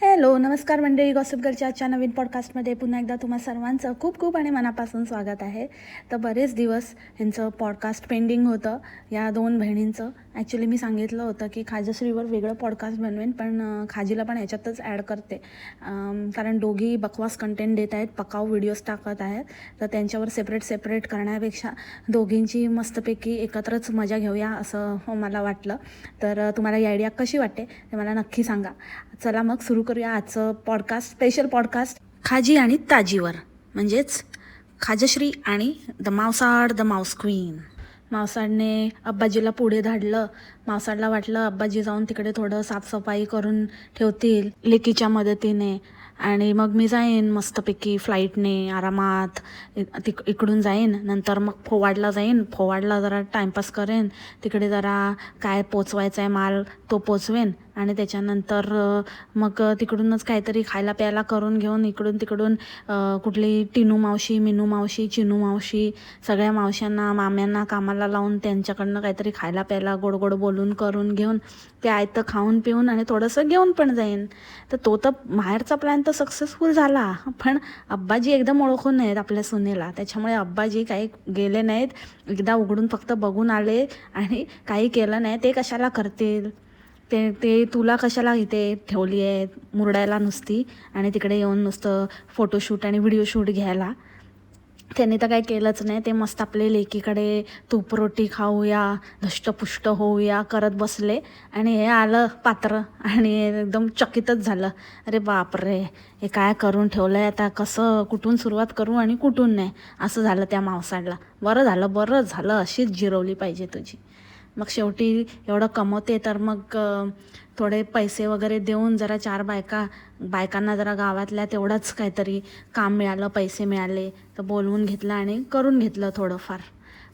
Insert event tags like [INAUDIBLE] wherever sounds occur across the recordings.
Hey. Hello नमस्कार मंडळी. Gossip गर्लच्या आजच्या नवीन पॉडकास्टमध्ये पुन्हा एकदा तुम्हा सर्वांचं खूप खूप आणि मनापासून स्वागत आहे. तर बरेच दिवस ह्यांचं पॉडकास्ट पेंडिंग होतं या दोन बहिणींचं. ॲक्च्युली मी सांगितलं होतं की खाजश्रीवर वेगळं पॉडकास्ट बनवेन पण खाजीला पण ह्याच्यातच ॲड करते. कारण दोघी बकवास कंटेंट देत आहेत पकाऊ व्हिडिओज टाकत आहेत. तर त्यांच्यावर सेपरेट सेपरेट करण्यापेक्षा दोघींची मस्तपैकी एकत्रच मजा घेऊया असं मला वाटलं. तर तुम्हाला ही आयडिया कशी वाटते ते मला नक्की सांगा. चला मग सुरू करूया. आजचं पॉडकास्ट स्पेशल पॉडकास्ट खाजी आणि ताजीवर. म्हणजेच खाजश्री आणि द मावसाड द माऊस क्वीन मावसाडने अब्बाजीला पुढे धाडलं. मावसाडला वाटलं अब्बाजी जाऊन तिकडे थोडं साफसफाई करून ठेवतील लेकीच्या मदतीने. आणि मग मी जाईन मस्तपैकी फ्लाईटने आरामात तिक इकडून जाईन. नंतर मग फोवाडला जाईन. फोवाडला जरा टाईमपास करेन. तिकडे जरा काय पोचवायचा आहे माल तो पोचवेन. आणि त्याच्यानंतर मग तिकडूनच काहीतरी खायला प्यायला करून घेऊन इकडून तिकडून कुठली टिनू मावशी मिनू मावशी चिनू मावशी सगळ्या मावश्यांना माम्यांना कामाला लावून त्यांच्याकडनं काहीतरी खायला प्यायला गोड गोड बोलून करून घेऊन ते आयतं खाऊन पिऊन आणि थोडंसं घेऊन पण जाईन. तर तो तर बाहेरचा प्लॅन तर सक्सेसफुल झाला. पण अब्बाजी एकदम ओळखून नाहीत आपल्या सुनेला. त्याच्यामुळे अब्बाजी काही गेले नाहीत. एकदा उघडून फक्त बघून आले आणि काही केलं नाही. ते कशाला करतील? ते ते तुला कशाला इथे ठेवली आहे मुरडायला नुसती आणि तिकडे येऊन नुसतं फोटोशूट आणि व्हिडिओ शूट घ्यायला. त्यांनी तर काही केलंच नाही. ते मस्त आपले लेकीकडे तूप रोटी खाऊया धष्टपुष्ट होऊया करत बसले. आणि हे आलं पात्र आणि एकदम चकितच झालं. अरे बापरे हे काय करून ठेवलं आहे आता? कसं कुठून सुरुवात करू आणि कुठून नाही? असं झालं त्या मावसाडला बरं झालं बरं झालं. अशीच जिरवली पाहिजे तुझी. मग शेवटी एवढं कमवते तर मग थोडे पैसे वगैरे देऊन जरा चार बायका बायकांना जरा गावातल्या तेवढंच काहीतरी काम मिळालं पैसे मिळाले तर बोलवून घेतलं आणि करून घेतलं थोडंफार.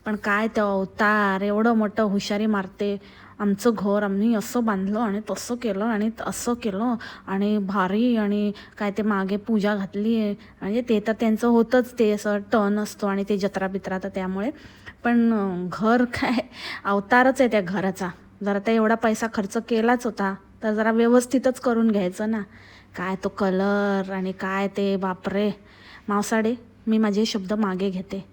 पण काय तेव्हा अवतार एवढं मोठं हुशारी मारते. आमचं घर आम्ही असं बांधलं आणि तसं केलं आणि असं केलं आणि भारी आणि काय ते मागे पूजा घातली. आहे म्हणजे ते तर त्यांचं होतंच ते असं टर्न असतो आणि ते जत्रा बित्रा तर त्यामुळे पण घर काय अवतारच आहे त्या घराचा. जरा त्या एवढा पैसा खर्च केलाच होता तर जरा व्यवस्थितच करून घ्यायचं ना. काय तो कलर आणि काय ते बापरे. मावसाडे मी माझे शब्द मागे घेते.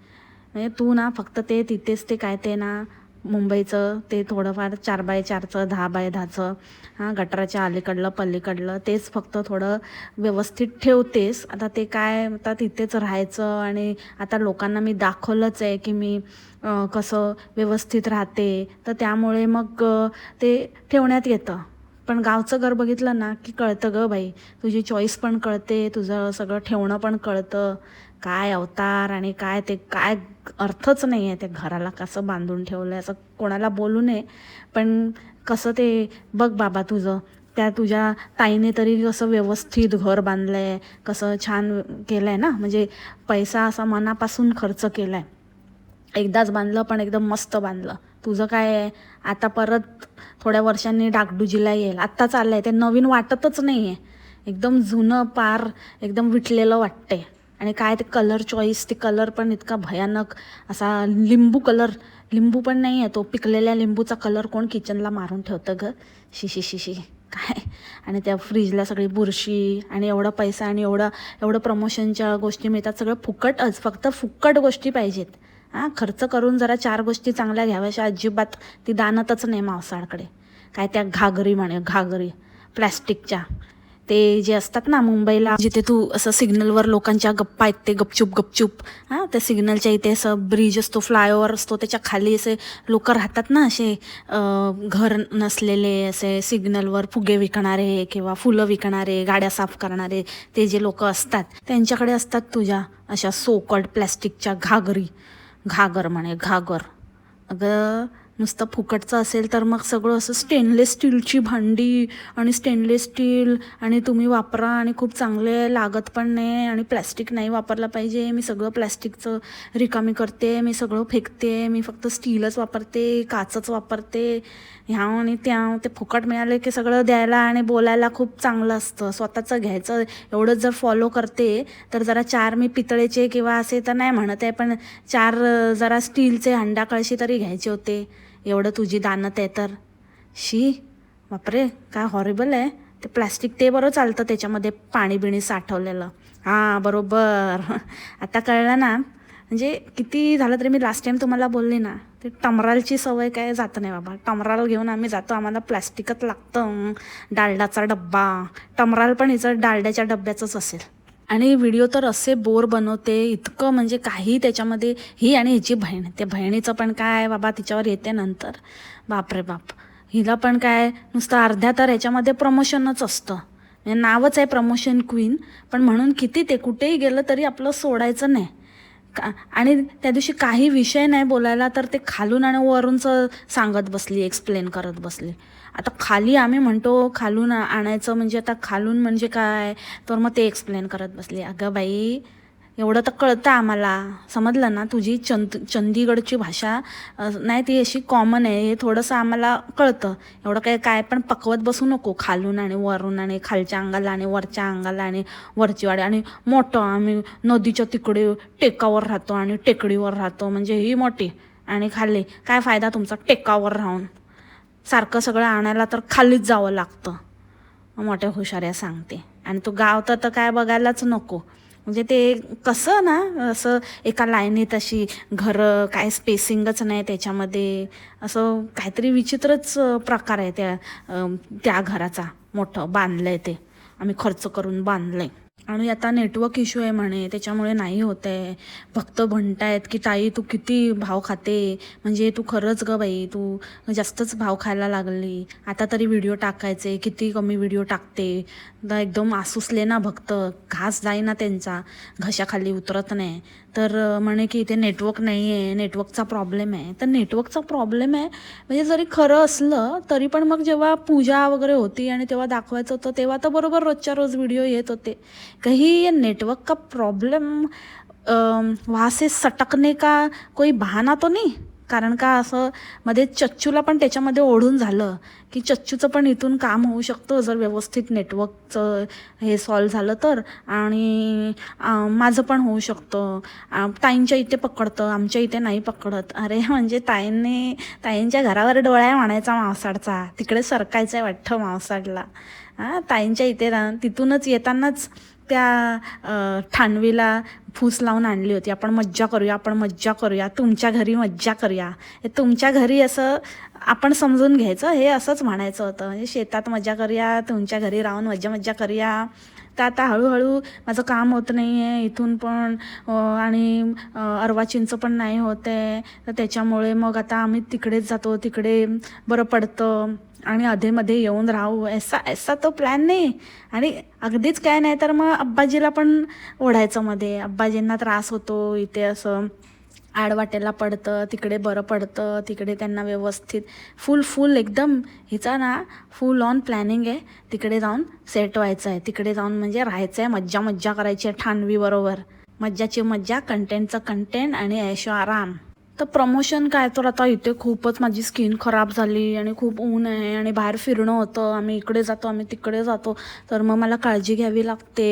म्हणजे तू ना फक्त ते तिथेच ते काय ते ना मुंबईचं ते थोडंफार चार बाय चारचं दहा बाय दहाचं हां गटाराच्या अलीकडलं पलीकडलं तेच फक्त थोडं व्यवस्थित ठेवतेस. आता ते काय आता तिथेच राहायचं आणि आता लोकांना मी दाखवलंच आहे की मी कसं व्यवस्थित राहते तर त्यामुळे मग ते ठेवण्यात येतं. पण गावचं घर बघितलं ना की कळतं गं बाई. तुझी चॉईस पण कळते तुझं सगळं ठेवणं पण कळतं. काय अवतार आणि काय ते काय अर्थच नाही आहे त्या घराला कसं बांधून ठेवलं आहे असं कोणाला बोलू नये. पण कसं ते बघ बाबा तुझं. त्या तुझ्या ताईने तरी कसं व्यवस्थित घर बांधलं आहे कसं छान केलं आहे ना? म्हणजे पैसा असा मनापासून खर्च केला आहे एकदाच बांधलं पण एकदम मस्त बांधलं. तुझं काय आहे? आता परत थोड्या वर्षांनी डागडुजीला येईल. आत्ता चाललंय. ते नवीन वाटतच नाही आहे एकदम जुनं पार एकदम विटलेलं वाटते आणि काय ते कलर चॉईस ते कलर पण इतका भयानक असा लिंबू कलर लिंबू पण नाही आहे तो. पिकलेल्या लिंबूचा कलर कोण किचनला मारून ठेवतं ग? शिशी शिशी काय? आणि त्या फ्रीजला सगळी बुरशी आणि एवढा पैसा आणि एवढं एवढं प्रमोशनच्या गोष्टी मिळतात. सगळं फुकटच फक्त फुकट गोष्टी पाहिजेत. हां खर्च करून जरा चार गोष्टी चांगल्या घ्याव्याशा. अजिबात ती दानतच नाही मावसाळकडे काय त्या घागरी म्हणे घागरी प्लॅस्टिकच्या. ते जे असतात ना मुंबईला जिथे तू असं सिग्नलवर लोकांच्या गप्पा आहेत ते गपचूप गपचूप. हां त्या सिग्नलच्या इथे असं ब्रिज असतो फ्लायओव्हर असतो त्याच्याखाली असे लोक राहतात ना असे घर नसलेले असे सिग्नलवर फुगे विकणारे किंवा फुलं विकणारे गाड्या साफ करणारे ते जे लोक असतात त्यांच्याकडे असतात तुझ्या अशा सोकड प्लॅस्टिकच्या घागरी. घागर म्हणे घागर. अगं नुसतं फुकटचं असेल तर मग सगळं असं स्टेनलेस स्टीलची भांडी आणि स्टेनलेस स्टील आणि तुम्ही वापरा आणि खूप चांगले लागत पण नाही आणि प्लॅस्टिक नाही वापरलं पाहिजे. मी सगळं प्लॅस्टिकचं रिकामी करते मी सगळं फेकते मी फक्त स्टीलच वापरते काचच वापरते. ह्या आणि त्या ते फुकट मिळाले की सगळं द्यायला आणि बोलायला खूप चांगलं असतं. स्वतःचं घ्यायचं एवढंच जर फॉलो करते तर जरा चार मी पितळेचे किंवा असे तर नाही म्हणत आहे पण चार जरा स्टीलचे हंडा कळशी तरी घ्यायचे होते. एवढं तुझी दानत आहे तर. शी बापरे काय हॉरिबल आहे. ते प्लॅस्टिक ते बरं चालतं त्याच्यामध्ये पाणी बिणी साठवलेलं. हां बरोबर. आता कळलं ना म्हणजे किती झालं तरी मी लास्ट टाईम तुम्हाला बोलले ना ते टमरालची सवय काय जात नाही बाबा. टमराल घेऊन आम्ही जातो आम्हाला प्लॅस्टिकच लागतं. डालडाचा डब्बा. टमराल पण हिचं डालड्याच्या डब्याचंच असेल. आणि व्हिडिओ तर असे बोर बनवते इतकं म्हणजे काही त्याच्यामध्ये ही आणि हिची बहीण. त्या बहिणीचं पण काय बाबा तिच्यावर येते नंतर. बापरे बाप. हिला पण काय नुसतं अर्ध्या तर ह्याच्यामध्ये प्रमोशनच असतं. म्हणजे नावच आहे प्रमोशन क्वीन पण म्हणून किती ते कुठेही गेलं तरी आपलं सोडायचं नाही. का आणि त्या दिवशी काही विषय नाही बोलायला तर ते खालून आणि वरूनचं सांगत बसली एक्सप्लेन करत बसली. आता खाली आम्ही म्हणतो खालून आणायचं म्हणजे आता खालून म्हणजे काय? तर मग ते एक्सप्लेन करत बसली. अगं बाई एवढं तर कळतं आम्हाला. समजलं ना? तुझी चंद चंदीगडची भाषा नाही ती अशी कॉमन आहे. हे थोडंसं आम्हाला कळतं. एवढं काय काय पण पकवत बसू नको. खालून आणि वरून आणि खालच्या अंगाला आणि वरच्या अंगाला आणि वरची वाडी. आणि मोठं आम्ही नदीच्या तिकडे टेकावर राहतो आणि टेकडीवर राहतो. म्हणजे ही मोठी आणि खाली. काय फायदा तुमचा? टेकावर राहून. सारखं सगळं आणायला तर खालीच जावं लागतं. मोठ्या हुशाऱ्या सांगते. आणि तो गाव तर तर काय बघायलाच नको. म्हणजे ते कसं ना असं एका लाईनीत अशी घरं काय स्पेसिंगच नाही त्याच्यामध्ये. असं काहीतरी विचित्रच प्रकार आहे त्या त्या घराचा. मोठं बांधलं आहे ते. आम्ही खर्च करून बांधलं आहे आणि आता नेटवर्क इश्यू आहे म्हणे त्याच्यामुळे नाही होत आहे. भक्त म्हणतायत की ताई तू किती भाव खाते? म्हणजे तू खरंच ग बाई तू जास्तच भाव खायला लागली. आता तरी व्हिडिओ टाकायचे किती कमी व्हिडिओ टाकते? दा एकदम आसुसले ना भक्त. घास जाईना त्यांचा. घशाखाली उतरत नाही. तर म्हणे की इथे नेटवर्क नाही आहे नेटवर्कचा प्रॉब्लेम आहे. तर नेटवर्कचा प्रॉब्लेम आहे म्हणजे जरी खरं असलं तरी पण मग जेव्हा पूजा वगैरे होती आणि तेव्हा दाखवायचं होतं तेव्हा तर बरोबर रोजच्या रोज व्हिडिओ येत होते. काही नेटवर्क का प्रॉब्लेम वहाँ से सटकने का कोई बहाना तो नाही? कारण का असं मध्ये चच्चूला पण त्याच्यामध्ये ओढून झालं. की चच्चूचं पण इथून काम होऊ शकतं जर व्यवस्थित नेटवर्कचं हे सॉल्व झालं तर. आणि माझं पण होऊ शकतं. ताईंच्या इथे पकडतं आमच्या इथे नाही पकडत. अरे म्हणजे ताईंनी ताईंच्या घरावर डोळ्या मानायचा मावसाडचा तिकडे सरकायचं आहे वाटतं मावसाडला हां ताईंच्या इथे रा तिथूनच येतानाच त्या ठाणवीला फूस लावून आणली होती. आपण मज्जा करूया आपण मज्जा करूया तुमच्या घरी मज्जा करूया. हे तुमच्या घरी असं आपण समजून घ्यायचं हे असंच म्हणायचं होतं. म्हणजे शेतात मज्जा करूया तुमच्या घरी राहून मज्जा मज्जा करूया. तर आता हळूहळू माझं काम होत नाही आहे इथून पण आणि अर्वाचींचं पण नाही होत. आहे तर त्याच्यामुळे मग आता आम्ही तिकडेच जातो तिकडे बरं पडतं. आणि अधेमध्ये येऊन राहू ऐसा ऐसा तो प्लॅन नाही. आणि अगदीच काय नाही तर मग अब्बाजीला पण ओढायचं मध्ये. अब्बाजींना त्रास होतो इथे असं आडवाटेला पडतं तिकडे बरं पडतं तिकडे त्यांना व्यवस्थित फुल फुल एकदम हिचा ना फुल ऑन प्लॅनिंग आहे. तिकडे जाऊन सेट व्हायचं आहे. तिकडे जाऊन म्हणजे राहायचं आहे मज्जा मज्जा करायची आहे ठाणवीबरोबर मज्जाची मज्जा कंटेंटचं कंटेंट आणि ऐशो आराम तर प्रमोशन काय? तर आता इथे खूपच माझी स्किन खराब झाली आणि खूप ऊन आहे आणि बाहेर फिरणं होतं. आम्ही इकडे जातो आम्ही तिकडे जातो. तर मग मला काळजी घ्यावी लागते.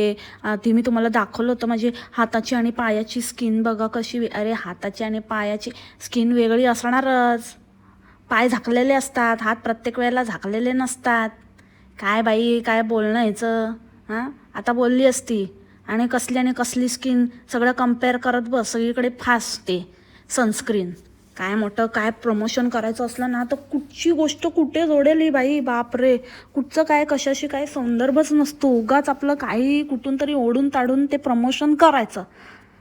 ती मी तुम्हाला दाखवलं होतं माझी हाताची आणि पायाची स्किन बघा कशी अरे हाताची आणि पायाची स्किन वेगळी असणारच. पाय झाकलेले असतात हात प्रत्येक वेळेला झाकलेले नसतात. काय बाई काय बोलणं ह्याचं हां आता बोलली असती. आणि कसली आणि कसली स्किन सगळं कंपेअर करत बस सगळीकडे फासते. सनस्क्रीन. काय मोठं काय प्रमोशन करायचं असलं ना तर कुठची गोष्ट कुठे जोडेल ही बाई? बापरे. कुठचं काय कशाशी काय संदर्भच नसतो. उगाच आपलं काही कुठून तरी ओढून ताडून ते प्रमोशन करायचं.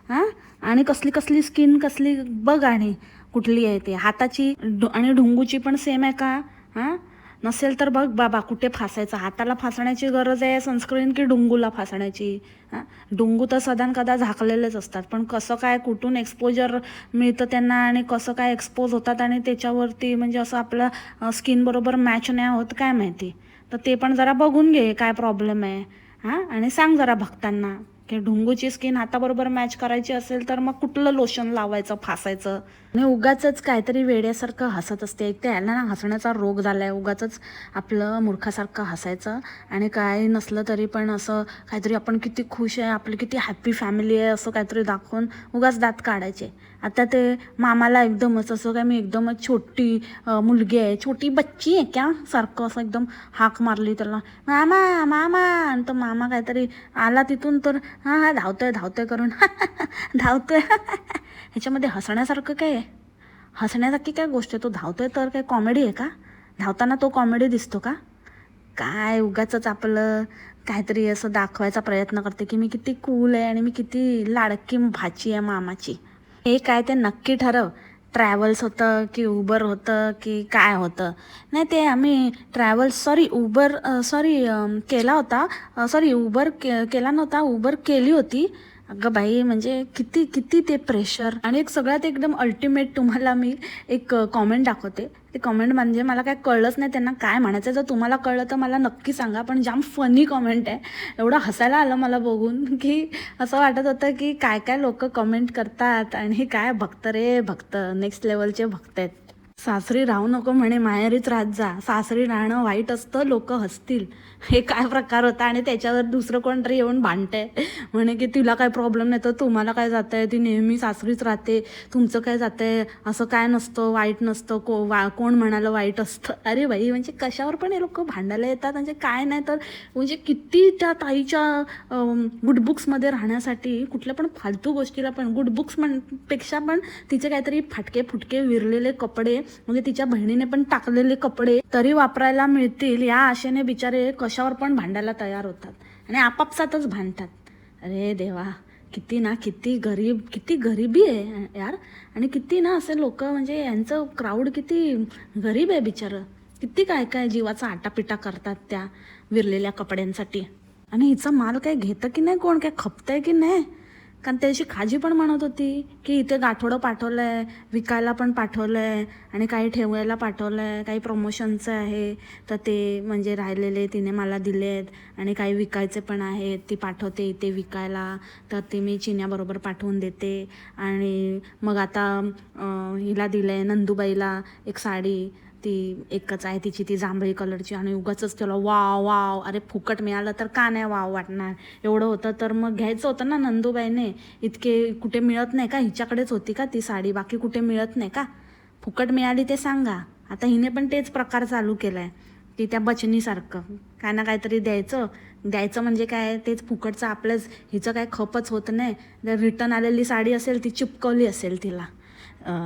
हां? आणि कसली कसली स्किन कसली बघ आणि कुठली आहे ते. हाताची आणि ढुंगूची पण सेम आहे का? हां? नसेल तर बघ बाबा कुठे फासायचं? हाताला फासण्याची गरज आहे सनस्क्रीन की डुंगूला फासण्याची? हां? डुंगू तर सदान कदा झाकलेलेच असतात. पण कसं काय कुठून एक्सपोजर मिळतं त्यांना आणि कसं काय एक्सपोज होतात आणि त्याच्यावरती म्हणजे असं आपलं स्किनबरोबर मॅच नाही होत काय माहिती? तर ते पण जरा बघून घे काय प्रॉब्लेम आहे. हां? आणि सांग जरा भक्तांना. की ढुंगूची स्किन हाताबरोबर मॅच करायची असेल तर मग कुठलं लोशन लावायचं फासायचं? आणि उगाच काहीतरी वेड्यासारखं हसत असते. एक तर याला ना हसण्याचा रोग झाला आहे उगाच आपलं मूर्खासारखं हसायचं. आणि काय नसलं तरी पण असं काहीतरी आपण किती खुश आहे आपली किती हॅप्पी फॅमिली आहे असं काहीतरी दाखवून उगाच दात काढायचे. आता ते मामाला एकदमच असं काय मी एकदमच छोटी मुलगी आहे. छोटी बच्ची आहे क्या? सारखं असं एकदम हाक मारली त्याला. मामा मामा आणि तो मामा काहीतरी आला तिथून तर हां हां धावतोय धावतोय करून. [LAUGHS] धावतोय. [LAUGHS] ह्याच्यामध्ये हसण्यासारखं काय आहे? हसण्यासारखी काय गोष्ट आहे? तो धावतोय तर काय कॉमेडी आहे का? धावताना तो कॉमेडी दिसतो का? काय उगाच आपलं काहीतरी असं दाखवायचा प्रयत्न करते की मी किती कूल आहे आणि मी किती लाडकी भाची आहे मामाची. हे काय ते नक्की ठरव. ट्रॅव्हल्स होतं की उबर होतं की काय होतं. नाही ते आम्ही ट्रॅव्हल्स सॉरी उबर सॉरी केला होता. सॉरी उबर के केला नव्हता उबर केली होती. अगं बाई म्हणजे किती किती ते प्रेशर आणि एक सगळ्यात एकदम अल्टिमेट तुम्हाला मी एक कॉमेंट दाखवते. ते कॉमेंट म्हणजे मला काय कळलंच नाही त्यांना काय म्हणायचं. जर तुम्हाला कळलं तर मला नक्की सांगा. पण जाम फनी कॉमेंट आहे. एवढं हसायला आलं मला बघून की असं वाटत होतं की काय काय लोक कमेंट करतात आणि काय भक्त रे भक्त. नेक्स्ट लेवलचे भक्त आहेत. सासरी राहू नको म्हणे माहेरीच राहत जा. सासरी राहणं वाईट असतं लोक हसतील. हे काय प्रकार होता आणि त्याच्यावर दुसरं कोणतरी येऊन भांडतंय? म्हणे की तिला काय प्रॉब्लेम नाही तर तुम्हाला काय जात आहे ती नेहमी सासरीच राहते. तुमचं काय जातं आहे असं काय नसतं वाईट नसतं को वा कोण म्हणालं वाईट असतं? अरे बाई म्हणजे कशावर पण हे लोक भांडायला येतात? म्हणजे काय नाही तर म्हणजे किती त्या ताईच्या गुडबुक्समध्ये राहण्यासाठी कुठल्या पण फालतू गोष्टीला पण गुडबुक्स म्हणपेक्षा पण तिचे काहीतरी फाटके फुटके विरलेले कपडे म्हणजे तिच्या बहिणीने पण टाकलेले कपडे तरी वापरायला मिळतील या आशेने बिचारे कशावर पण भांडायला तयार होतात. आणि आपापसातच भांडतात. अरे देवा किती ना किती गरीब किती गरिबी आहे यार. आणि किती ना असे लोक म्हणजे यांचं क्राऊड किती गरीब आहे बिचारं. किती काय काय जीवाचा आटापिटा करतात त्या विरलेल्या कपड्यांसाठी. आणि हिचा माल काय घेतं की नाही कोण? काय खपतंय की नाही? कारण त्याची खाजी पण म्हणत होती की इथे गाठोडं पाठवलं आहे विकायला पण पाठवलं आहे आणि काही ठेवायला पाठवलं आहे काही प्रमोशनचं आहे. तर ते म्हणजे राहिलेले तिने मला दिले आहेत आणि काही विकायचे पण आहेत. ती पाठवते इथे विकायला. तर ते मी चिन्याबरोबर पाठवून देते. आणि मग आता हिला दिलं आहे नंदूबाईला एक साडी. ती एकच आहे तिची ती जांभळी कलरची आणि उगाच त्याला वाव वाव अरे फुकट मिळालं तर का नाही वाव वाटणार? एवढं होतं. तर मग घ्यायचं होतं ना नंदूबाईने. इतके कुठे मिळत नाही का? हिच्याकडेच होती का ती साडी? बाकी कुठे मिळत नाही का? फुकट मिळाली ते सांगा. आता हिने पण तेच प्रकार चालू केला आहे की त्या बचनीसारखं. काय ना काहीतरी द्यायचं. द्यायचं म्हणजे काय? तेच फुकटचं आपलंच. हिचं काय खपच होत नाही. जर रिटर्न आलेली साडी असेल ती चिपकवली असेल तिला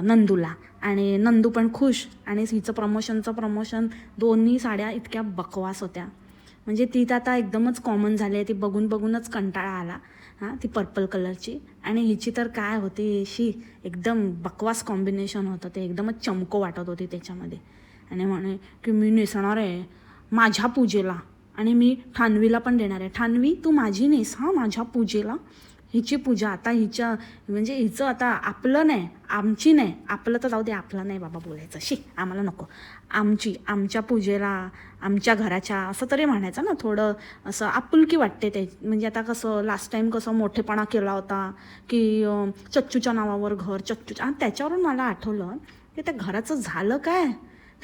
नंदूला. आणि नंदू पण खुश. आणि हिचं प्रमोशनचं प्रमोशन दोन्ही साड्या इतक्या बकवास होत्या. म्हणजे ती तर आता एकदमच कॉमन झाली आहे. ती बघून बघूनच कंटाळा आला. हां ती पर्पल कलरची आणि हिची तर काय होती शी एकदम बकवास कॉम्बिनेशन होतं. ते एकदमच चमको वाटत होती त्याच्यामध्ये. आणि म्हणे की मी नेसणार आहे माझ्या पूजेला. आणि मी ठानवीला पण देणार आहे. ठानवी तू माझी नेस हां माझ्या पूजेला. हिची पूजा आता हिच्या म्हणजे हिचं आता आपलं नाही आमची नाही. आपलं तर जाऊ दे आपलं नाही बाबा बोलायचं. शी आम्हाला नको. आमची आमच्या पूजेला आमच्या घराच्या असं तरी म्हणायचं ना थोडं असं आपुलकी वाटते ते. म्हणजे आता कसं लास्ट टाईम कसं मोठेपणा केला होता की चच्चूच्या नावावर घर चच्चूच्या आणि त्याच्यावरून मला आठवलं की त्या घराचं झालं काय?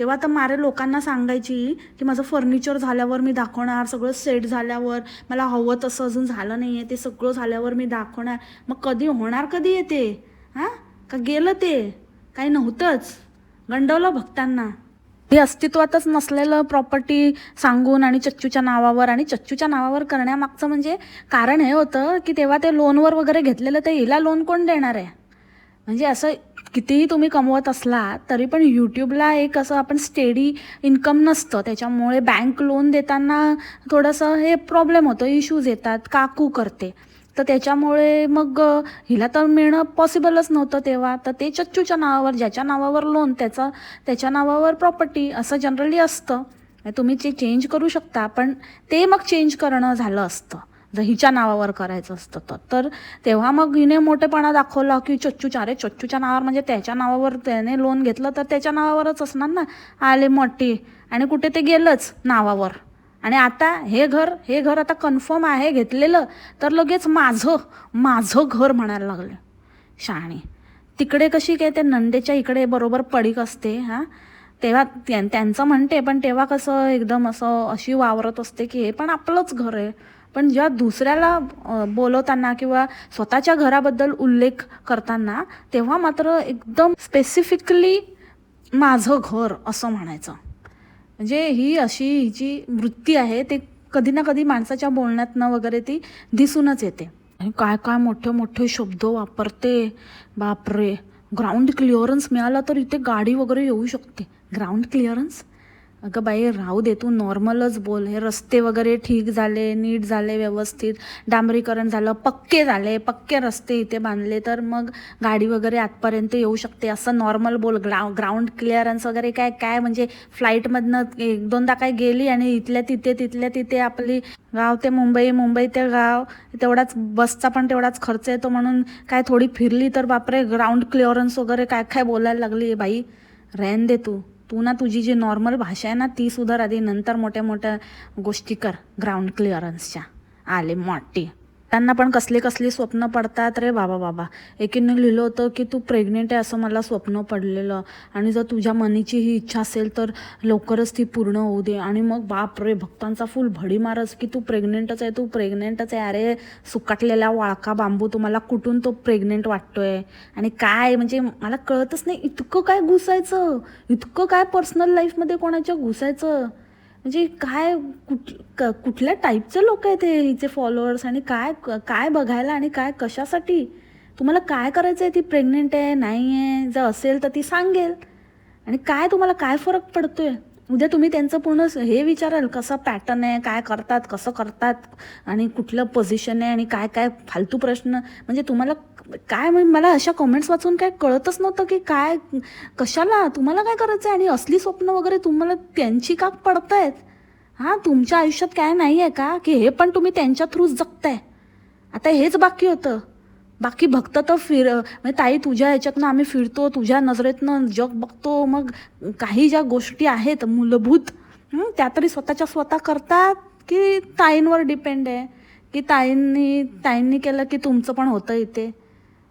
तेव्हा तर मारे लोकांना सांगायची की माझं फर्निचर झाल्यावर मी दाखवणार सगळं सेट झाल्यावर मला हवं तसं अजून झालं नाही आहे ते सगळं झाल्यावर मी दाखवणार. मग कधी होणार कधी येते? हां? का गेलं ते? काही नव्हतंच. गंडवलं भक्तांना. हे अस्तित्वातच नसलेलं प्रॉपर्टी सांगून आणि चच्चूच्या नावावर आणि चच्चूच्या नावावर करण्यामागचं म्हणजे कारण हे होतं की तेव्हा ते लोनवर वगैरे घेतलेलं ते हिला लोन कोण देणार आहे? म्हणजे असं कितीही तुम्ही कमवत असला तरी पण यूट्यूबला एक असं आपण स्टेडी इन्कम नसतं. त्याच्यामुळे बँक लोन देताना थोडंसं हे प्रॉब्लेम होतं. इश्यूज येतात. काकू करते. तर त्याच्यामुळे मग हिला तर मिळणं पॉसिबलच नव्हतं तेव्हा. तर ते चच्चूच्या नावावर ज्याच्या नावावर लोन त्याचं त्याच्या नावावर प्रॉपर्टी असं जनरली असतं. तुम्ही ते चेंज करू शकता पण ते मग चेंज करणं झालं असतं. जर हिच्या नावावर करायचं असतं तर तर तेव्हा मग हिने मोठेपणा दाखवला की चच्चूच्या अरे चच्चूच्या नावावर म्हणजे त्याच्या नावावर त्याने लोन घेतलं तर त्याच्या नावावरच असणार ना? आले मोठी. आणि कुठे ते गेलंच नावावर. आणि आता हे घर हे घर आता कन्फर्म आहे घेतलेलं. तर लगेच माझं माझं घर म्हणायला लागलं. शहाणी तिकडे कशी काय ते नंदेच्या इकडे बरोबर पडीक असते हां? तेव्हा त्यां त्यांचं म्हणते पण तेव्हा कसं एकदम असं अशी वावरत असते की हे पण आपलंच घर आहे. पण जेव्हा दुसऱ्याला बोलवताना किंवा स्वतःच्या घराबद्दल उल्लेख करताना तेव्हा मात्र एकदम स्पेसिफिकली माझं घर असं म्हणायचं. म्हणजे ही अशी जी वृत्ती आहे ते कधी ना कधी माणसाच्या बोलण्यातनं वगैरे ती दिसूनच येते. आणि काय काय मोठे मोठे शब्द वापरते बापरे! ग्राउंड क्लिअरन्स मिळाला तर इथे गाडी वगैरे येऊ शकते. ग्राउंड क्लिअरन्स अगं बाई राहू दे तू नॉर्मलच बोल. हे रस्ते वगैरे ठीक झाले नीट झाले व्यवस्थित. डांबरीकरण झालं पक्के झाले पक्के रस्ते इथे बांधले तर मग गाडी वगैरे आतपर्यंत येऊ शकते. असं नॉर्मल बोल. ग्राउ ग्राउंड क्लिअरन्स वगैरे काय काय म्हणजे फ्लाईटमधनं एक दोनदा काय गेली आणि इथल्या तिथे तिथल्या तिथे आपली गाव ते मुंबई मुंबई ते गाव तेवढाच बसचा पण तेवढाच खर्च येतो म्हणून काय थोडी फिरली तर बापरे ग्राउंड क्लिअरन्स वगैरे काय काय बोलायला लागली बाई. रॅन दे तू. तू ना तुझी जी नॉर्मल भाषा आहे ना ती सुधार आधी नंतर मोठ्या मोठ्या गोष्टी कर. ग्राउंड क्लिअरन्सच्या आले मोठी. त्यांना पण कसले कसले स्वप्न पडतात रे बाबा बाबा. एकीने लिहिलं होतं की तू प्रेग्नेंट आहे असं मला स्वप्न पडलेलं. आणि जर तुझ्या मनीची ही इच्छा असेल तर लवकरच ती पूर्ण होऊ दे. आणि मग बाप रे भक्तांचा फुल भडीमारच की तू प्रेग्नेंटच आहे तू प्रेग्नेंटच आहे. अरे सुकाटलेला वाळका बांबू तुम्हाला कुठून तो प्रेग्नेंट वाटतोय? आणि काय? म्हणजे मला कळतच नाही इतकं काय घुसायचं? इतकं काय पर्सनल लाईफमध्ये कोणाच्या घुसायचं? म्हणजे काय कुठ क- कुठल्या टाईपचे लोक आहेत हे हिचे फॉलोअर्स आणि काय काय बघायला आणि काय कशासाठी? तुम्हाला काय करायचं आहे ती प्रेग्नेंट आहे नाही आहे जर असेल तर ती सांगेल. आणि काय तुम्हाला काय फरक पडतो आहे उद्या तुम्ही त्यांचं पूर्ण हे विचाराल कसं पॅटर्न आहे काय करतात कसं करतात आणि कुठलं पोझिशन आहे आणि काय काय फालतू प्रश्न. म्हणजे तुम्हाला काय म्हणजे मला अशा कमेंट्स वाचून काय कळतच नव्हतं की काय कशाला तुम्हाला काय करायचं आहे आणि असली स्वप्न वगैरे तुम्हाला त्यांची का पडतायत? हां तुमच्या आयुष्यात काय नाही आहे का? की हे पण तुम्ही त्यांच्या थ्रूच जगताय. आता हेच बाकी होतं. बाकी भक्त तर फिर म्हणजे ताई तुझ्या ह्याच्यातनं आम्ही फिरतो तुझ्या नजरेतनं जग बघतो मग काही ज्या गोष्टी आहेत मूलभूत त्या तरी स्वतःच्या स्वतः करतात की ताईंवर डिपेंड आहे? की ताईंनी ताईंनी केलं की तुमचं पण होतं इथे?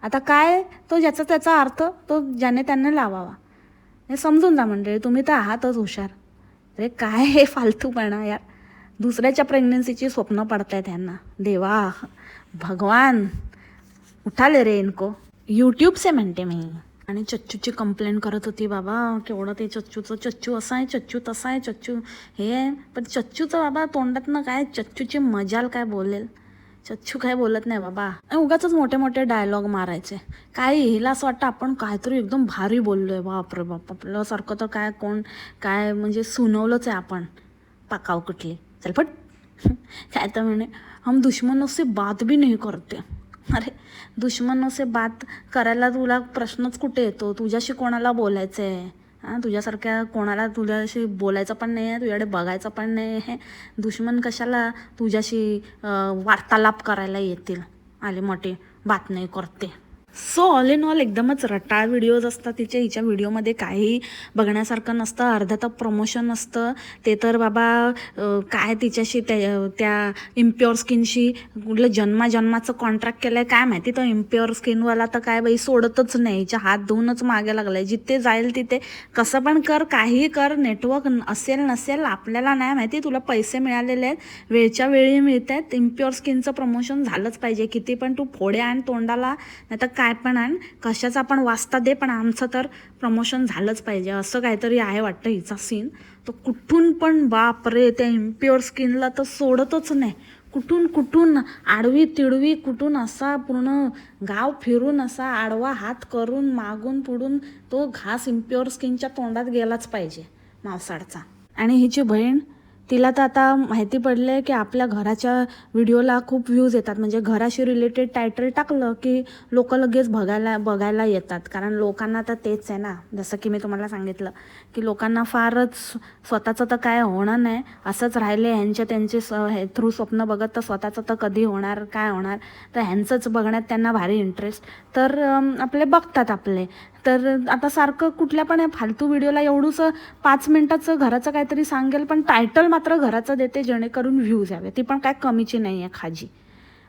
आता काय तो ज्याचा त्याचा अर्थ तो ज्याने त्यांना लावावा. हे समजून जा मंडळी तुम्ही तर आहातच हुशार. अरे काय हे फालतूपणा यार. दुसऱ्याच्या प्रेग्नन्सीची स्वप्न पडत आहे त्यांना देवा भगवान. उठाले रे इनको. यूट्यूबचे म्हणते मी. आणि चच्चूची कंप्लेंट करत होती बाबा केवढं ते चच्चूचं चच्चू असं आहे चच्चू तसा आहे चच्चू हे आहे पण चच्चूचं बाबा तोंडातनं काय चच्चूची मजाल काय बोलेल? छच्छू काय बोलत नाही बाबा. उगाच मोठे मोठे डायलॉग मारायचे. काय हिला असं वाटतं? आपण काहीतरी एकदम भारी बोललोय. बापरे बाप. आपल्यासारखं तर काय कोण काय म्हणजे सुनवलंच आहे आपण. पाकाव कुठली. चल पट [LAUGHS] काय तर म्हणे हम दुश्मनों से बात भी नहीं करते. अरे दुश्मनों से बात करायला तुला प्रश्नच कुठे येतो? तुझ्याशी कोणाला बोलायचं आहे हां तुझ्यासारख्या कोणाला तुझ्याशी बोलायचं पण नाही आहे तुझ्याकडे बघायचं पण नाही आहे दुश्मन कशाला तुझ्याशी वार्तालाप करायला येतील? आले मोठे बातमी करते. सो ऑल इन ऑल एकदमच रटाळ व्हिडिओज असतात. तिच्या हिच्या व्हिडिओमध्ये काही बघण्यासारखं नसतं. अर्धा तर प्रमोशन असतं. ते तर बाबा काय तिच्याशी त्या त्या इम्प्युअर स्किनशी कुठलं जन्माजन्माचं कॉन्ट्रॅक्ट केलं आहे काय माहिती? तो इम्प्युअर स्किनवाला तर काय बाई सोडतच नाही. हिच्या हात धुवूनच मागे लागलाय. जिथे जाईल तिथे कसं पण कर काही कर. नेटवर्क असेल नसेल आपल्याला नाही माहिती. तुला पैसे मिळालेले आहेत. वेळच्या वेळी मिळत आहेत इम्प्युअर स्किनचं प्रमोशन झालंच पाहिजे. किती पण तू फोडे आणि तोंडाला. नाही तर काय पण आण कशाचा पण वाचता दे पण आमचं तर प्रमोशन झालंच पाहिजे. असं काहीतरी आहे वाटतं हिचा सीन तर कुठून पण बापरे त्या इम्प्युअर स्किनला तर सोडतच नाही. कुठून कुठून आडवी तिडवी कुठून असा पूर्ण गाव फिरून असा आडवा हात करून मागून पुढून तो घास इम्प्युअर स्किनच्या तोंडात गेलाच पाहिजे मावसाडचा आणि हिची बहीण तिला तर आता माहिती पडलं आहे की आपल्या घराच्या व्हिडिओला खूप व्ह्यूज येतात. म्हणजे घराशी रिलेटेड टायटल टाकलं की लोक लगेच बघायला बघायला येतात. कारण लोकांना तर तेच आहे ना. जसं की मी तुम्हाला सांगितलं की लोकांना फारच स्वतःचं तर काय होणं नाही. असंच राहिले ह्यांचे त्यांचे स हे थ्रू स्वप्न बघत तर स्वतःचं तर कधी होणार काय होणार? तर ह्यांचंच बघण्यात त्यांना भारी इंटरेस्ट तर आपले बघतात आपले. तर आता सारखं कुठल्या पण या फालतू व्हिडिओला एवढंसं पाच मिनिटाचं घराचं काहीतरी सांगेल पण टायटल मात्र घराचं देते जेणेकरून व्ह्यूज यावे. ती पण काय कमीची नाही आहे खाजी.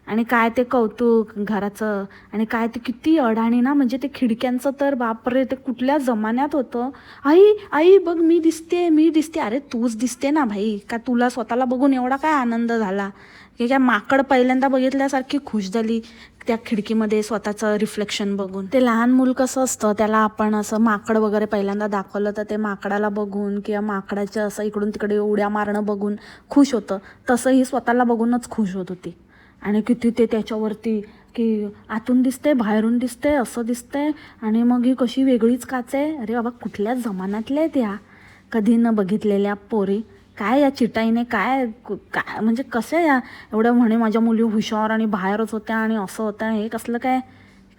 आणि काय ते कौतुक घराचं आणि काय ते किती अडाणी ना म्हणजे ते खिडक्यांचं तर बापरे ते कुठल्या जमान्यात होतं? आई आई बघ मी दिसते मी दिसते. अरे तूच दिसते ना भाई. का तुला स्वतःला बघून एवढा काय आनंद झाला? की काय माकड पहिल्यांदा बघितल्यासारखी खुश झाली. त्या खिडकीमध्ये स्वतःचं रिफ्लेक्शन बघून. ते लहान मूल कसं असतं त्याला आपण असं माकड वगैरे पहिल्यांदा दाखवलं तर ते माकडाला बघून किंवा माकडाच्या असं इकडून तिकडे उड्या मारणं बघून खुश होतं. तसं ही स्वतःला बघूनच खुश होत होती. आणि किती ते त्याच्यावरती की आतून दिसते बाहेरून दिसते असं दिसतंय. आणि मग ही कशी वेगळीच काच आहे अरे बाबा कुठल्या जमान्यातल्या आहेत या? कधी न बघितलेल्या पोरी. काय या चिटाईने काय काय म्हणजे कसं या? एवढं म्हणे माझ्या मुली हुशार आणि बाहेरच होत्या आणि असं होतं. हे कसलं काय?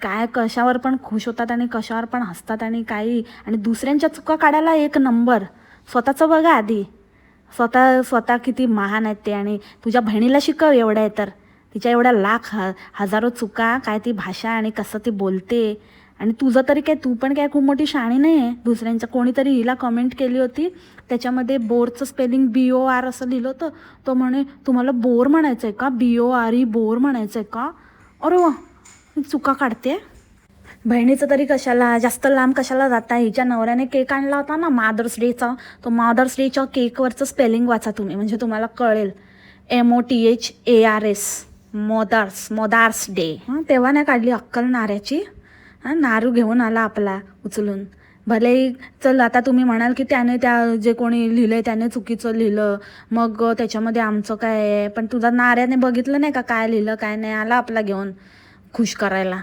काय कशावर पण खुश होतात आणि कशावर पण हसतात आणि काही आणि दुसऱ्यांच्या चुका काढायला एक नंबर. स्वतःचं बघा आधी. स्वतः स्वतः किती महान आहेत ते आणि तुझ्या बहिणीला शिकव एवढं आहे तर. तिच्या एवढ्या लाख ह हजारो चुका काय ती भाषा आणि कसं ती बोलते. आणि तुझं तरी काय तू पण काय खूप मोठी शाणी नाही आहे दुसऱ्यांच्या कोणीतरी हिला कमेंट केली होती. त्याच्यामध्ये बोरचं स्पेलिंग बी ओ आर असं लिहिलं होतं. तो म्हणे तुम्हाला बोर म्हणायचं आहे का? B O R E bore म्हणायचं आहे का? अरे वा मी चुका काढते बहिणीचं तरी कशाला जास्त लांब कशाला जाता हिच्या नवऱ्याने केक आणला होता ना मादर्स डेचा तो मादर्स डेच्या केकवरचं स्पेलिंग वाचा तुम्ही म्हणजे तुम्हाला कळेल. M O T H A R S mothers mothers day हां तेव्हा नाही काढली अक्कल नाऱ्याची? हां नारू घेऊन आला आपला उचलून. भलेही चल आता तुम्ही म्हणाल की त्याने त्या जे कोणी लिहिलंय त्याने चुकीचं लिहिलं. मग त्याच्यामध्ये आमचं काय आहे? पण तुझा नाऱ्याने बघितलं नाही का काय लिहिलं काय नाही? आला आपला घेऊन खुश करायला.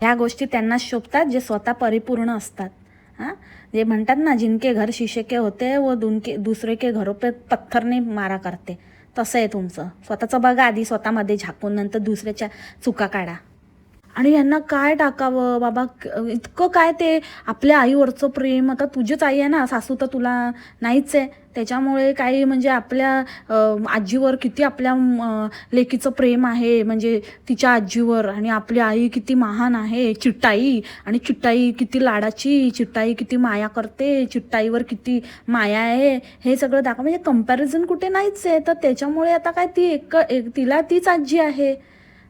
ह्या गोष्टी त्यांना शोभतात जे स्वतः परिपूर्ण असतात. हां? जे म्हणतात ना जिनके घर शिशे के होते व दुनके दुसरे के घरो पे पत्थरने मारा करते. तसं आहे तुमचं. स्वतःचं बघा आधी स्वतःमध्ये झाकून नंतर दुसऱ्याच्या चुका काढा. आणि यांना काय टाकावं? बाबा इतकं काय ते आपल्या आईवरचं प्रेम? आता तुझीच आई आहे ना सासू तर तुला नाहीच आहे. त्याच्यामुळे काही म्हणजे आपल्या आजीवर किती आपल्या लेकीचं प्रेम आहे म्हणजे तिच्या आजीवर. आणि आपली आई किती महान आहे चिट्टाई. आणि चिट्टाई किती लाडाची चिट्टाई किती माया करते चिट्टाईवर किती माया आहे हे सगळं दाखव. म्हणजे कंपॅरिझन कुठे नाहीच आहे. तर त्याच्यामुळे आता काय ती एक एक तिला तीच आजी आहे.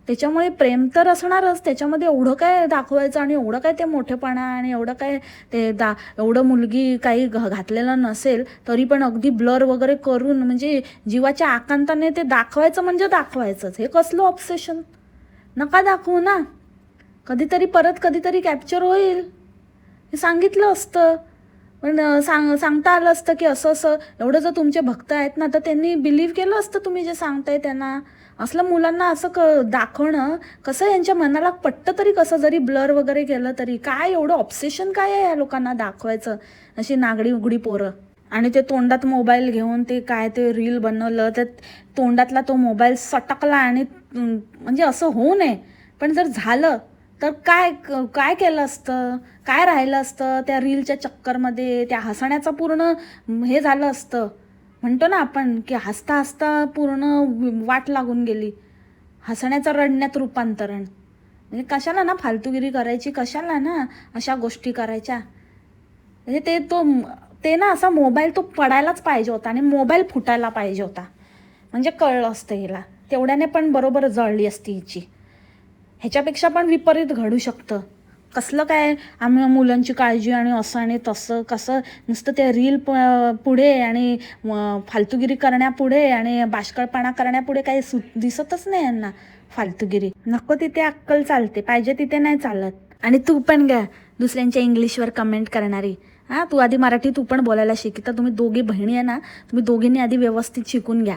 त्याच्यामुळे प्रेम तर असणारच. त्याच्यामध्ये एवढं काय दाखवायचं आणि एवढं काय ते मोठेपणा आणि एवढं काय ते दा एवढं मुलगी काही घातलेलं नसेल तरी पण अगदी ब्लर वगैरे करून म्हणजे जीवाच्या आकांताने ते दाखवायचं म्हणजे दाखवायचंच. हे कसलं ऑब्सेशन नका दाखवू ना. कधीतरी परत कधीतरी कॅप्चर होईल. हे सांगितलं असतं. पण सांग सांगता आलं असतं की असं असं. एवढं जर तुमचे भक्त आहेत ना तर त्यांनी बिलीव्ह केलं असतं तुम्ही जे सांगताय त्यांना. असलं मुलांना असं क दाखवणं कसं यांच्या मनाला पटतं तरी कसं जरी ब्लर वगैरे केलं तरी काय एवढं ऑब्सेशन काय आहे या लोकांना दाखवायचं? अशी नागडी उघडी पोरं. आणि ते तोंडात मोबाईल घेऊन ते काय ते रील बनवलं तर तोंडातला तो मोबाईल सटकला आणि म्हणजे असं होऊ नये. पण जर झालं तर काय क- काय केलं असतं? काय राहिलं असतं त्या रीलच्या चक्करमध्ये? त्या हसण्याचं पूर्ण हे झालं असतं. म्हणतो ना आपण की हसता हसता पूर्ण वाट लागून गेली. हसण्याचं रडण्यात रूपांतरण. म्हणजे कशाला ना फालतूगिरी करायची कशाला ना अशा गोष्टी करायच्या. म्हणजे ते तो ते ना असा मोबाईल तो पडायलाच पाहिजे होता आणि मोबाईल फुटायला पाहिजे होता. म्हणजे कळलं असतं हिला. तेवढ्याने पण बरोबर जळली असती हिची. ह्याच्यापेक्षा पण विपरीत घडू शकतं. कसलं काय आम्ही मुलांची काळजी आणि असं आणि तसं कसं नुसतं ते रील प पुढे आणि फालतूगिरी करण्यापुढे आणि बाष्कळपणा करण्यापुढे काही सु दिसतच नाही यांना फालतूगिरी. नको तिथे अक्कल चालते पाहिजे तिथे नाही चालत. आणि तू पण घ्या दुसऱ्यांच्या इंग्लिशवर कमेंट करणारी. हां तू आधी मराठी तू पण बोलायला शिक तर तुम्ही दोघी बहिणी आहे ना तुम्ही दोघींनी आधी व्यवस्थित शिकून घ्या.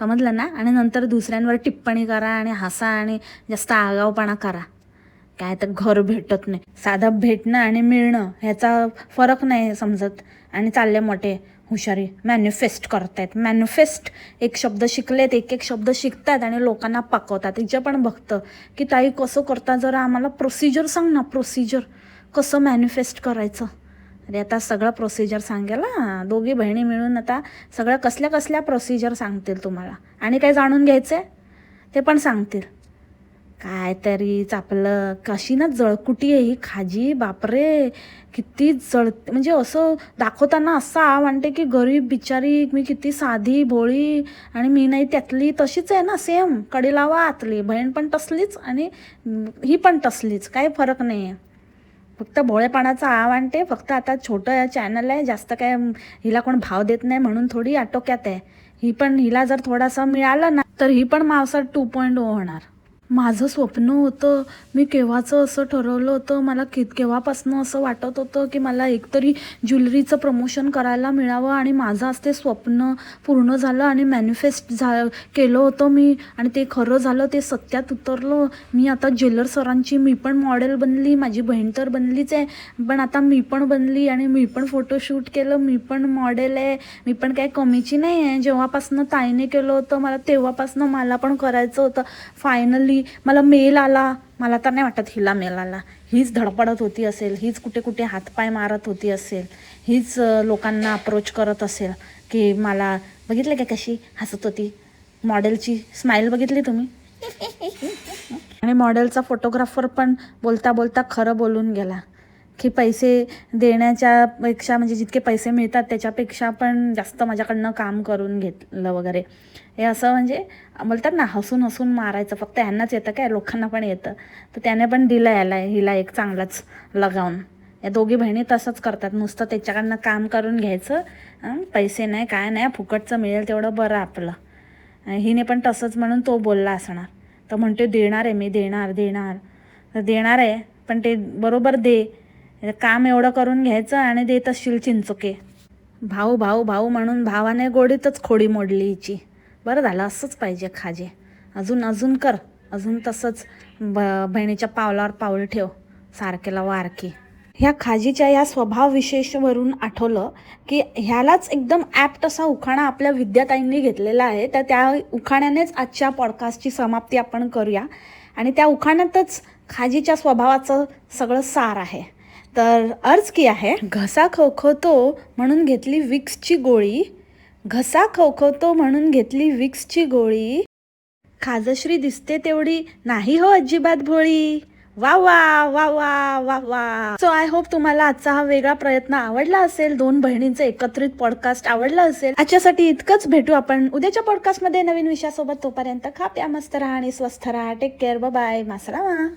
समजलं ना? आणि नंतर दुसऱ्यांवर टिप्पणी करा आणि हसा आणि जास्त आगावपणा करा. काय तर घर भेटत नाही. साधं भेटणं आणि मिळणं ह्याचा फरक नाही समजत. आणि चालले मोठे हुशारी मॅन्युफेस्ट करतायत. मॅन्युफेस्ट एक शब्द शिकलेत एक एक शब्द शिकतात आणि लोकांना पाकवतात. तिच्या पण बघतं की ताई कसं करता जरा आम्हाला प्रोसिजर सांग ना प्रोसिजर कसं मॅन्युफेस्ट करायचं? अरे आता सगळं प्रोसिजर सांगेल ना दोघी बहिणी मिळून आता सगळ्या कसल्या कसल्या प्रोसिजर सांगतील तुम्हाला? आणि काय जाणून घ्यायचं आहे ते पण सांगतील. काय तरीच आपलं कशी ना जळकुटी आहे ही खाजी? बापरे किती जळ म्हणजे असं दाखवताना असं म्हणते की गरीब बिचारी मी किती साधी भोळी आणि मी नाही त्यातली. तशीच आहे ना सेम कडी लावा आतली. बहीण पण तसलीच आणि ही पण तसलीच. काही फरक नाही आहे फक्त भोळेपणाचा आव आणते फक्त आता छोटं चॅनल आहे. जास्त काय हिला कोण भाव देत नाही म्हणून थोडी आटोक्यात आहे. ही पण हिला जर थोडासा मिळाला ना तर ही पण मावसा टू पॉईंट ओ होणार. माझं स्वप्न होतं मी केव्हाचं असं ठरवलं होतं मला कि केव्हापासनं असं वाटत होतं की मला एकतरी ज्वेलरीचं प्रमोशन करायला मिळावं आणि माझं आज ते स्वप्न पूर्ण झालं आणि मॅनिफेस्ट झा केलं होतं मी आणि ते खरं झालं ते सत्यात उतरलं. मी आता ज्वेलर सरांची मी पण मॉडेल बनली माझी बहीण तर बनलीच आहे पण आता मी पण बनली आणि मी पण फोटोशूट केलं मी पण मॉडेल आहे मी पण काही कमीची नाही आहे. जेव्हापासनं ताईने केलं होतं मला तेव्हापासनं मला पण करायचं होतं. फायनली मला मेल आला. मला तर नाही वाटत हिला मेल आला. हीच धडपडत होती असेल हीच कुठे कुठे हातपाय मारत होती असेल हीच लोकांना अप्रोच करत असेल की मला बघितलं का कशी हसत होती? मॉडेलची स्माईल बघितली तुम्ही? आणि मॉडेलचा फोटोग्राफर पण बोलता बोलता खरं बोलून गेला की पैसे देण्याच्या पेक्षा म्हणजे जितके पैसे मिळतात त्याच्यापेक्षा पण जास्त माझ्याकडनं काम करून घेतलं वगैरे. हे असं म्हणजे बोलतात ना हसून हसून मारायचं फक्त यांनाच येतं काय? लोकांना पण येतं. तर त्याने पण दिलं याला हिला एक चांगलाच लगावून. या दोघी बहिणी तसंच करतात. नुसतं त्याच्याकडनं काम करून घ्यायचं पैसे नाही काय नाही फुकटचं मिळेल तेवढं बरं आपलं. हिने पण तसंच म्हणून तो बोलला असणार. तर म्हणते देणार आहे मी देणार देणार. तर देणार आहे पण ते बरोबर दे. काम एवढं करून घ्यायचं आणि देत असशील चिंचुके. भाऊ भाऊ भाऊ म्हणून भावाने गोडीतच खोडी मोडली हिची. बरं झालं असंच पाहिजे खाजे. अजून अजून कर. अजून तसंच ब बहिणीच्या पावलावर पाऊल ठेव. सारखेला वारकी ह्या खाजीच्या या स्वभाव विशेषवरून आठवलं की ह्यालाच एकदम ॲप्ट असा उखाणा आपल्या विद्याताईंनी घेतलेला आहे. तर त्या उखाण्यानेच आजच्या पॉडकास्टची समाप्ती आपण करूया. आणि त्या उखाण्यातच खाजीच्या स्वभावाचं सगळं सार आहे. तर अर्ज की आहे घसा खवखवतो म्हणून घेतली विक्सची गोळी. घसा खवखवतो म्हणून घेतली विक्सची गोळी. खाजश्री दिसते तेवढी. नाही हो अजिबात भोळी. वा वा वा वा वा वा. सो आय होप तुम्हाला आजचा हा वेगळा प्रयत्न आवडला असेल. दोन बहिणींचं एकत्रित पॉडकास्ट आवडला असेल. आजच्यासाठी इतकंच भेटू आपण. उद्याच्या पॉडकास्टमध्ये नवीन विषयासोबत तोपर्यंत खा प्या मस्त राहा आणि स्वस्थ राहा. Take care bye मासरामा.